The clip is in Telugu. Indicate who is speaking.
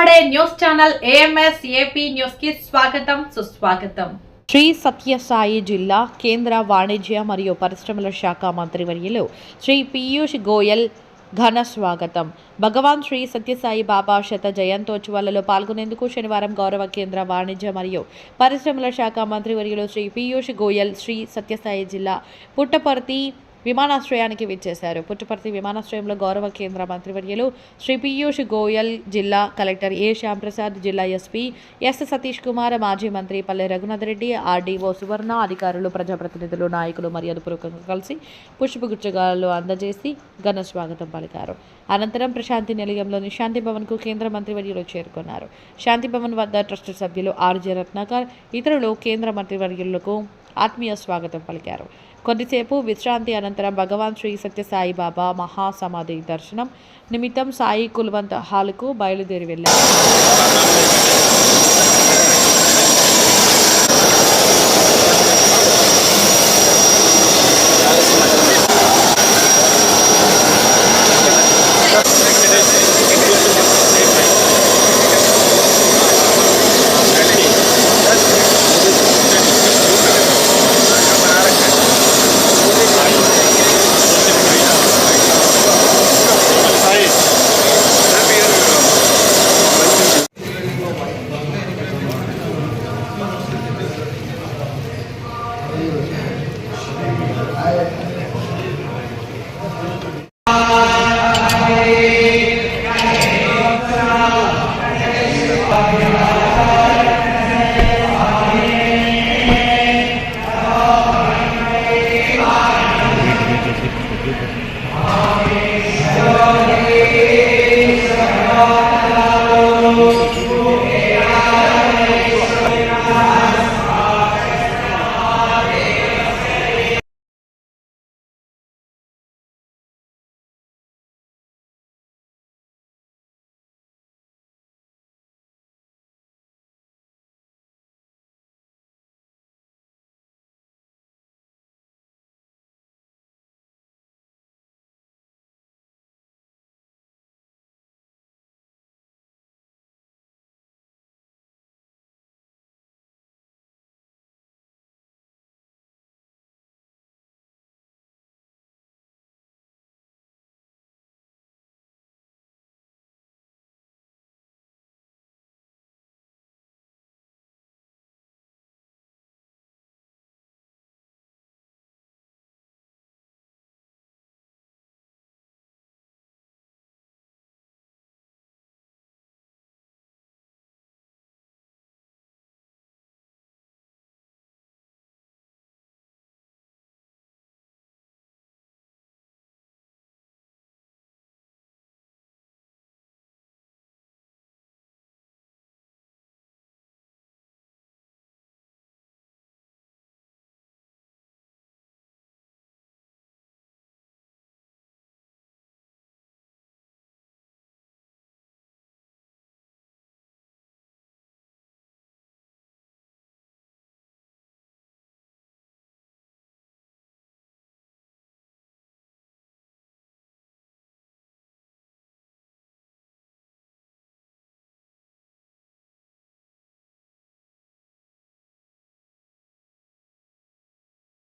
Speaker 1: మాట్లాడే న్యూస్ ఛానల్ ఏఎంఎస్ ఏపీ న్యూస్కి స్వాగతం సుస్వాగతం. శ్రీ సత్యసాయి జిల్లా కేంద్ర వాణిజ్య మరియు పరిశ్రమల శాఖ మంత్రివర్యులు శ్రీ పీయూష్ గోయల్ ఘన స్వాగతం. భగవాన్ శ్రీ సత్యసాయి బాబా శత జయంతోత్సవాలలో పాల్గొనేందుకు శనివారం గౌరవ కేంద్ర వాణిజ్య మరియు పరిశ్రమల శాఖ మంత్రివర్యులు శ్రీ పీయూష్ గోయల్ శ్రీ సత్యసాయి జిల్లా పుట్టపర్తి విమానాశ్రయానికి విచ్చేశారు. పుట్టపర్తి విమానాశ్రయంలో గౌరవ కేంద్ర మంత్రివర్యులు శ్రీ పీయూష్ గోయల్ జిల్లా కలెక్టర్ ఏ. శ్యాంప్రసాద్ జిల్లా ఎస్పీ ఎస్. సతీష్ కుమార్ మాజీ మంత్రి పల్లె రఘునాథ్ రెడ్డి ఆర్డీఓ సువర్ణ అధికారులు ప్రజాప్రతినిధులు నాయకులు మర్యాదపూర్వకంగా కలిసి పుష్పగుచ్చగాలు అందజేసి ఘన స్వాగతం పలికారు. అనంతరం ప్రశాంతి నిలయంలోని శాంతి భవన్కు కేంద్ర మంత్రివర్యులు చేరుకున్నారు. శాంతి భవన్ వద్ద ట్రస్ట్ సభ్యులు ఆర్జే రత్నాకర్ ఇతరులు కేంద్ర మంత్రివర్యులకు ఆత్మీయ స్వాగతం పలికారు. కొద్దిసేపు విశ్రాంతి అనంతరం భగవాన్ శ్రీ సత్యసాయి బాబా మహాసమాధి దర్శనం నిమిత్తం సాయి కుల్వంత్ హాల్కు బయలుదేరి వెళ్ళారు.